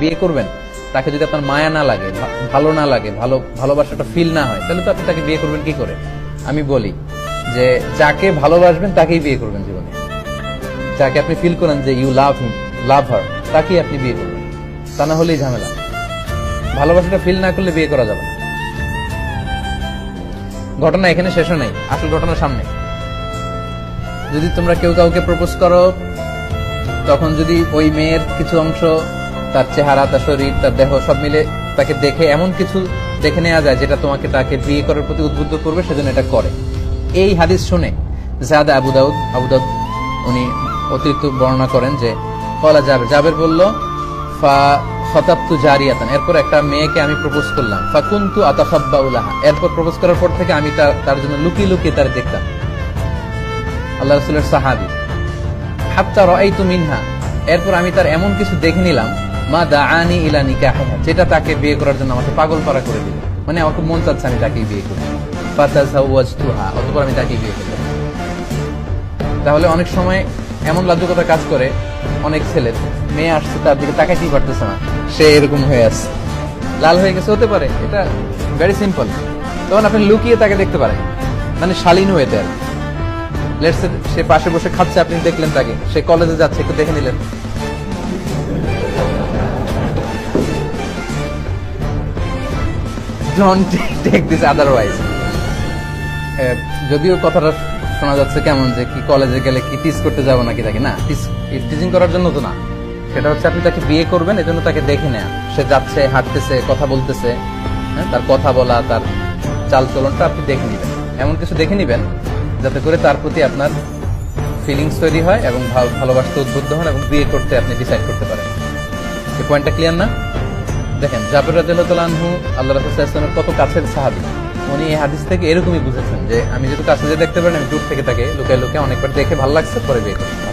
বিয়ে করবেন, তাকে যদি আপনার মায়া না লাগে ভালো না লাগে, ভালো, ভালোবাসাটা ফিল না হয়, তাহলে তো আপনি তাকে বিয়ে করবেন কি করে? আমি বলি যে, যাকে ভালোবাসবেন তাকেই বিয়ে করবেন জীবনে। যাকে আপনি ফিল করেন যে ইউ লাভ হিম লাভ হার তাকেই আপনি বিয়ে করবেন। তা না হলেই ঝামেলা। ভালোবাসাটা ফিল না করলে বিয়ে করা যাবে না। ঘটনা এখানে শেষও নাই, আসল ঘটনা সামনে। যদি তোমরা কেউ কাউকে প্রপোজ করো, তখন যদি ওই মেয়ের কিছু অংশ তার চেহারা, তার শরীর, তার দেহ, সব মিলে তাকে দেখে এমন কিছু দেখে নেওয়া যায় যেটা তোমাকে তাকে বিয়ে করার প্রতি উদ্বুদ্ধ করবে, সেজন্য এটা করে। এই হাদিস শুনে জাদা আবু দাউদ আবু দাউদ উনি অতিরিক্ত বর্ণনা করেন যে, কলা যাবে জাবের বলল, ফা খতাবতু জারিয়াতান এরপর একটা মেয়েকে আমি প্রপোজ করলাম। ফাকুন্তু আতাফাব্বাউলাহা এরপর প্রপোজ করার পর থেকে আমি তার জন্য লুকিয়ে লুকিয়ে তার দেখতাম আল্লাহ রসুলের সাহাবি, হাত্তা রাইতু মিনহা এরপর আমি তার এমন কিছু দেখে নিলাম মা দাআনি ইলা নিকাহিহা, যেটা তাকে বিয়ে করার জন্য আমাকে পাগল পারা করে দিল। মানে আমাকে মন চাচ্ছে আমি তাকে বিয়ে করি। অতঃপর আমি তাকে বিয়ে করলাম তাহলে অনেক সময় এমন লাজুকতা কাজ করে অনেক ছেলের মেয়ে আসছে, তার দিকে তাকাইতেই পারতেছে না। সে এরকম হয়ে আছে। লাল হয়ে গেছে, হতে পারে। এটা ভেরি সিম্পল তখন আপনি লুকিয়ে তাকে দেখতে পারেন। মানে শালীন হয়ে আর লেটস সে পাশে বসে খাচ্ছে, আপনি দেখলেন তাকে। সে কলেজে যাচ্ছে, একটু দেখে নিলেন। ডোন্ট টেক দিস আদারওয়াইজ যদিও কথাটা শোনা যাচ্ছে কেমন যে কি কলেজে গেলে কি টিস করতে যাব নাকি তাকে? না টিচিং করার জন্য তো না। সেটা হচ্ছে আপনি তাকে বিয়ে করবেন এজন্য তাকে দেখে নেয়া। সে যাচ্ছে হাঁটতেছে কথা বলতেছে হ্যাঁ, তার কথা বলা তার চাল চলনটা আপনি দেখে নেবেন। এমন কিছু দেখে নেবেন যাতে করে তার প্রতি আপনার ফিলিংস তৈরি হয় এবং ভালো- ভালোবাসতে উদ্বুদ্ধ হন এবং বিয়ে করতে আপনি ডিসাইড করতে পারেন। এই পয়েন্টটা ক্লিয়ার না? দেখেন, জাবের রাজু আল্লাহ রাসুলের কত কাছের সাহাবি। উনি এই হাদিস থেকে এরকমই বুঝেছেন যে, আমি যেহেতু কাছে যে দেখতে পারেন, আমি দূর থেকে তাকে লুকায় লুকে অনেকবার দেখে ভালো লাগছে, পরে বিয়ে করি